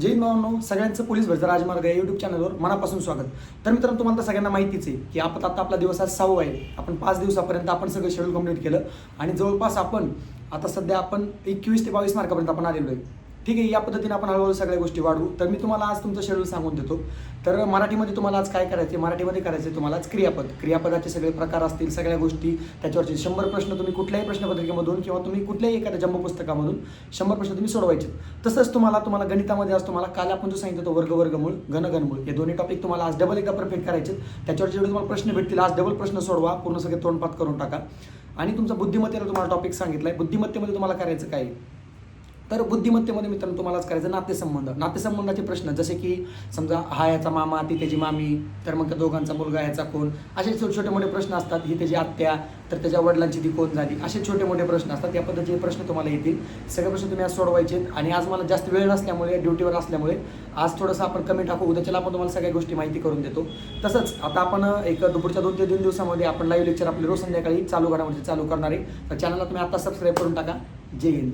जय हिंद भावांनो सगळ्यांचं पोलीस भरचं राजमार्ग या यूट्यूब चॅनलवर मनापासून स्वागत. तर मित्रांनो तुम्हाला तर सगळ्यांना माहितीच आहे की आपण आता आपला दिवस आज सहावा आहे. आपण पाच दिवसापर्यंत आपण सगळं शेड्यूल कंप्लीट केलं आणि जवळपास आपण आता सध्या आपण एकवीस ते बावीस मार्कापर्यंत आपण आलेलो आहे. ठीक आहे या पद्धतीने आपण हळूहळू सगळ्या गोष्टी वाढवू. तर मी तुम्हाला आज तुमचं शेड्यूल सांगून देतो. तर मराठीमध्ये तुम्हाला आज काय करायचे मराठीमध्ये करायचे तुम्हाला आज क्रियापद. क्रियापदाचे सगळे प्रकार असतील सगळ्या गोष्टी त्याच्यावरचे शंभर प्रश्न तुम्ही कुठल्याही प्रश्नपत्रिकेमधून किंवा तुम्ही कुठल्याही एखाद्या जम्बो पुस्तकामधून शंभर प्रश्न तुम्ही सोडवायचे. तसंच तुम्हाला तुम्हाला गणितामध्ये आज तुम्हाला काल आपण जो सांगितलं तो वर्ग वर्गमूळ घनघनमूळ हे दोन्ही टॉपिक तुम्हाला आज डबल एकदा परफेक्ट करायचे त्याच्यावर जेवढे तुम्हाला प्रश्न भेटतील आज डबल प्रश्न सोडवा. पूर्ण सगळे तोंडपात करून टाका. आणि तुमचा बुद्धिमत्तेला तुम्हाला टॉपिक सांगितलं आहे बुद्धिमत्तेमध्ये तुम्हाला करायचं काय? आहे? तर बुद्धिमत्तेमध्ये मित्रांनो तुम्हालाच करायचं नातेसंबंध. नातेसंबंधाचे प्रश्न जसे की समजा हा याचा मामा ती त्याची मामी तर मग त्या दोघांचा मुलगा याचा कोण? असे छोटे छोटे मोठे प्रश्न असतात. ही त्याची आत्या तर त्याच्या वडिलांची ती कोण झाली? असे छोटे मोठे प्रश्न असतात. या पद्धतीचे प्रश्न तुम्हाला येतील. सगळे प्रश्न तुम्ही आज सोडवायचे आहेत. आणि आज मला जास्त वेळ नसल्यामुळे ड्युटीवर असल्यामुळे आज थोडंसं आपण कमी टाकू. उद्याच्याला आपण तुम्हाला सगळ्या गोष्टी माहिती करून देतो. तसंच आता आपण एक दुपारच्या दोन ते तीन दिवसामध्ये आपण लाईव्ह लेक्चर आपले रोज संध्याकाळी चालू घडामोडी चालू करणार आहे. तर चॅनलला तुम्ही आता सबस्क्राईब करून टाका. जय हिंद.